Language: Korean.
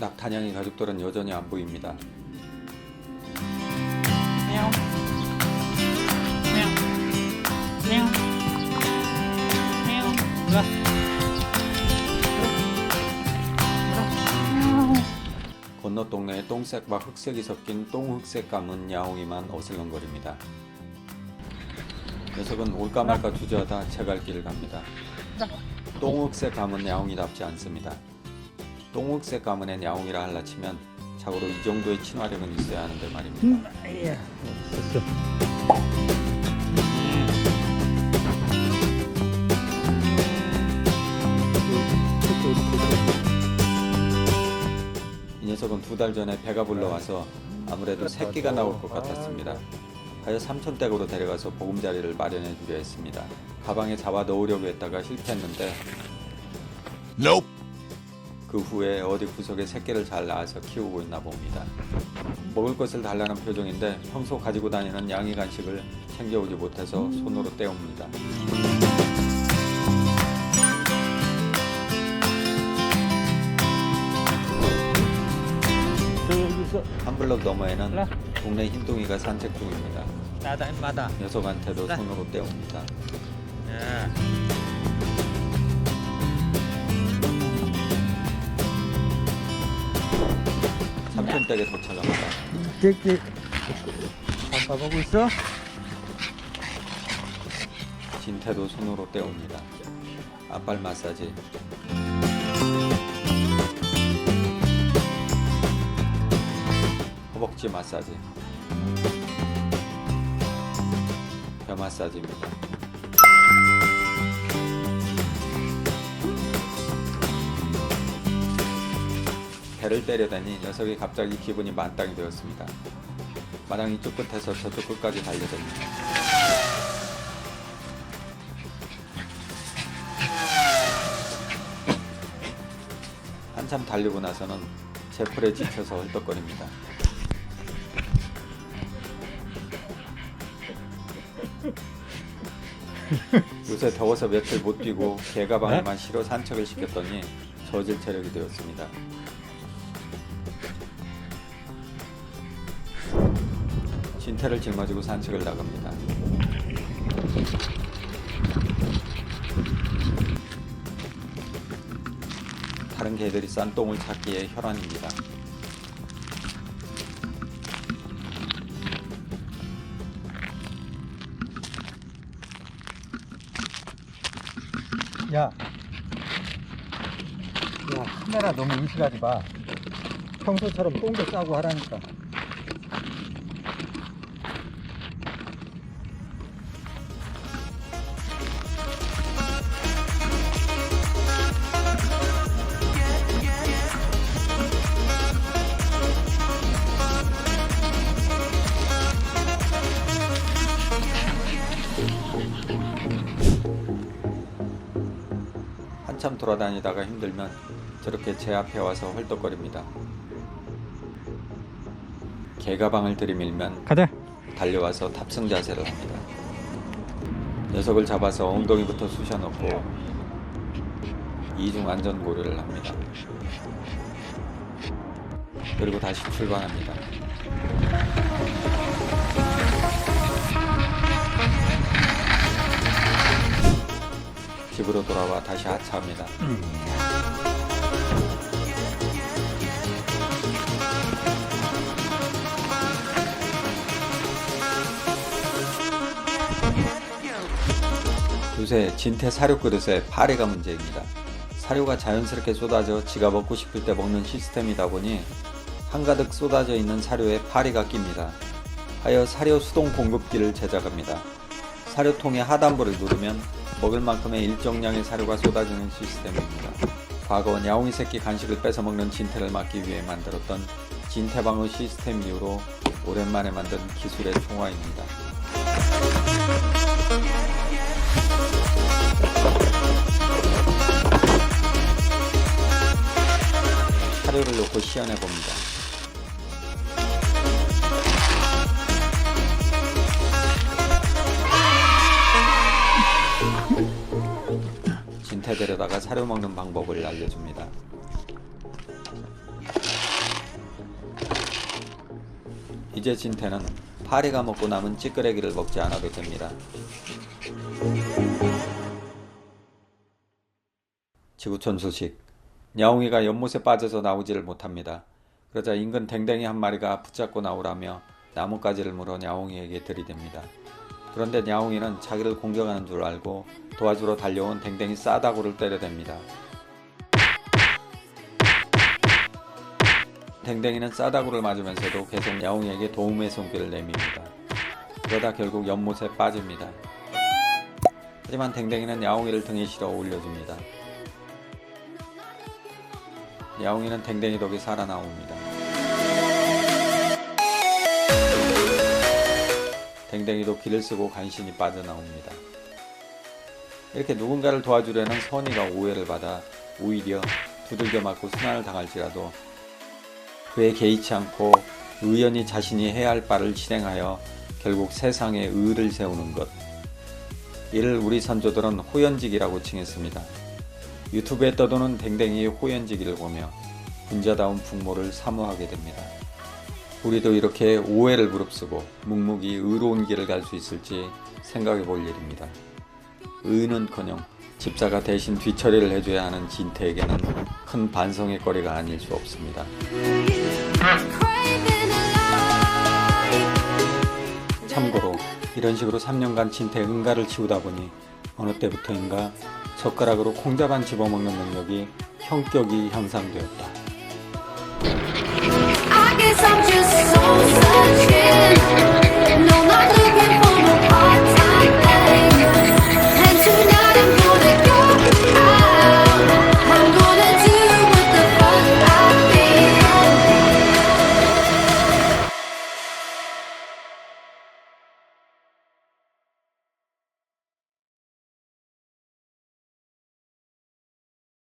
낙탄양이 가족들은 여전히 안 보입니다. 건너 동네에 똥색과 흑색이 섞인 똥흑색 감은 야옹이만 어슬렁거립니다. 녀석은 올까 말까 주저하다 제갈 길을 갑니다. 똥흑색 감은 야옹이답지 않습니다. 똥흑색 가문의 야옹이라 할라 치면 자고로 이 정도의 친화력은 있어야 하는데 말입니다. 예. 됐어. 이 녀석은 두 달 전에 배가 불러와서 아무래도 새끼가 나올 것 같았습니다. 하여 삼촌 댁으로 데려가서 보금자리를 마련해 주려 했습니다. 가방에 잡아 넣으려고 했다가 실패했는데 Nope. 그 후에 어디 구석에 새끼를 잘 낳아서 키우고 있나 봅니다. 먹을 것을 달라는 표정인데 평소 가지고 다니는 양이 간식을 챙겨오지 못해서 손으로 떼옵니다. 저기서 한 블럭 너머에는 라. 동네 흰둥이가 산책 중입니다. 녀석한테도 라. 손으로 떼옵니다. 댁에 도착합니다. 새끼. 밥하고 있어? 진태도 손으로 떼옵니다. 앞발 마사지. 허벅지 마사지. 뼈 마사지입니다. 배를 때려대니 녀석이 갑자기 기분이 만땅이 되었습니다. 마당 이쪽 끝에서 저쪽 끝까지 달려듭니다. 한참 달리고 나서는 제풀에 지쳐서 헐떡거립니다. 요새 더워서 며칠 못 뛰고 개가방에만 실어 산책을 시켰더니 저질 체력이 되었습니다. 진태를 짊어지고 산책을 나갑니다. 다른 개들이 싼 똥을 찾기에 혈안입니다. 야. 야, 카메라 너무 의식하지 마. 평소처럼 똥도 싸고 하라니까. 한참 돌아다니다가 힘들면 저렇게 제 앞에 와서 헐떡거립니다. 개가방을 들이밀면 가자. 달려와서 탑승 자세를 합니다. 녀석을 잡아서 엉덩이부터 쑤셔넣고 이중 안전 고려를 합니다. 그리고 다시 출발합니다. 집으로 돌아와 다시 하차합니다. 요새 진태 사료 그릇에 파리가 문제입니다. 사료가 자연스럽게 쏟아져 지가 먹고 싶을 때 먹는 시스템이다 보니 한가득 쏟아져 있는 사료에 파리가 낍니다. 하여 사료 수동 공급기를 제작합니다. 사료통의 하단부를 누르면 먹을 만큼의 일정량의 사료가 쏟아지는 시스템입니다. 과거 야옹이 새끼 간식을 뺏어 먹는 진태를 막기 위해 만들었던 진태방어 시스템 이후로 오랜만에 만든 기술의 총화입니다. 사료를 넣고 시연해 봅니다. 곁에 데려다가 사료 먹는 방법을 알려줍니다. 이제 진태는 파리가 먹고 남은 찌끄레기를 먹지 않아도 됩니다. 지구촌 소식 야옹이가 연못에 빠져서 나오지를 못합니다. 그러자 인근 댕댕이 한 마리가 붙잡고 나오라며 나뭇가지를 물어 야옹이에게 들이댑니다. 그런데 야옹이는 자기를 공격하는 줄 알고 도와주러 달려온 댕댕이 싸다구를 때려댑니다. 댕댕이는 싸다구를 맞으면서도 계속 야옹이에게 도움의 손길을 내밉니다. 그러다 결국 연못에 빠집니다. 하지만 댕댕이는 야옹이를 등에 실어 올려줍니다. 야옹이는 댕댕이 덕에 살아나옵니다. 댕댕이도 길을 쓰고 간신히 빠져나옵니다. 이렇게 누군가를 도와주려는 선의가 오해를 받아 오히려 두들겨 맞고 순환을 당할지라도 그에 개의치 않고 의연히 자신이 해야 할 바를 실행하여 결국 세상에 의를 세우는 것. 이를 우리 선조들은 호연직이라고 칭했습니다. 유튜브에 떠도는 댕댕이의 호연지기를 보며 군자다운 풍모를 사모하게 됩니다. 우리도 이렇게 오해를 무릅쓰고 묵묵히 의로운 길을 갈 수 있을지 생각해 볼 일입니다. 의는커녕 집사가 대신 뒤처리를 해줘야 하는 진태에게는 큰 반성의 거리가 아닐 수 없습니다. 참고로 이런 식으로 3년간 진태 응가를 치우다 보니 어느 때부터인가 젓가락으로 콩자반 집어먹는 능력이 형격이 향상되었다.